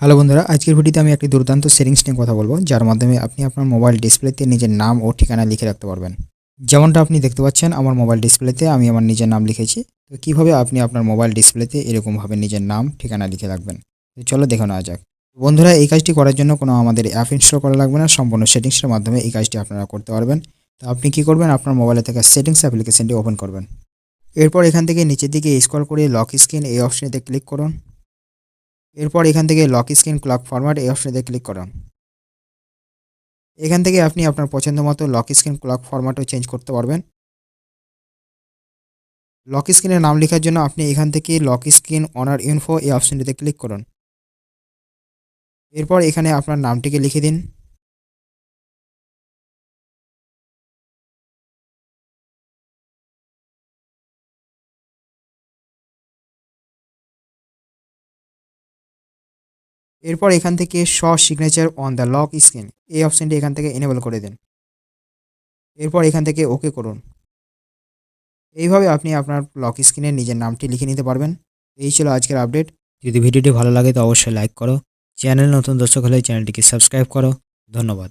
Hello বন্ধুরা, আজকের ভিডিওতে আমি একটি দুর্দান্ত সেটিংস নিয়ে কথা বলব, যার মাধ্যমে আপনি আপনার মোবাইল ডিসপ্লেতে নিজের নাম ও ঠিকানা লিখে রাখতে পারবেন। যেমনটা আপনি দেখতে পাচ্ছেন, আমার মোবাইল ডিসপ্লেতে আমি আমার নিজের নাম লিখেছি। তো কীভাবে আপনি আপনার মোবাইল ডিসপ্লেতে এরকমভাবে নিজের নাম, ঠিকানা লিখে রাখবেন? চলো দেখে নেওয়া যাক। বন্ধুরা, এই কাজটি করার জন্য কোনো আমাদের অ্যাপ ইনস্টল করা লাগবে না, সম্পূর্ণ সেটিংসের মাধ্যমে এই কাজটি আপনারা করতে পারবেন। তো আপনি কি করবেন, আপনার মোবাইলে থেকে সেটিংস অ্যাপ্লিকেশনটি ওপেন করবেন। এরপর এখান থেকে নিচের দিকে স্ক্রল করে লক স্ক্রিন এই অপশনেতে ক্লিক করুন। এরপর এখান থেকে লক স্ক্রিন ক্লক ফরম্যাট এই অপশনেতে ক্লিক করুন। এখান থেকে আপনি আপনার পছন্দ মতো লক স্ক্রিন ক্লক ফরম্যাটও চেঞ্জ করতে পারবেন। লক স্ক্রিনের নাম লেখার জন্য আপনি এখান থেকে লক স্ক্রিন অনার ইনফো এই অপশনটিতে ক্লিক করুন। এরপর এখানে আপনার নামটিকে লিখে দিন। এরপর এখান থেকে show signature on the lock screen এই অপশানটি এখান থেকে এনেবল করে দেন। এরপর এখান থেকে ওকে করুন। এইভাবে আপনি আপনার লক স্ক্রিনে নিজের নামটি লিখে নিতে পারবেন। এই ছিল আজকের আপডেট যদি ভিডিওটি ভালো লাগে তো অবশ্যই লাইক করো। চ্যানেল নতুন দর্শক হলে চ্যানেলটিকে সাবস্ক্রাইব করো। ধন্যবাদ।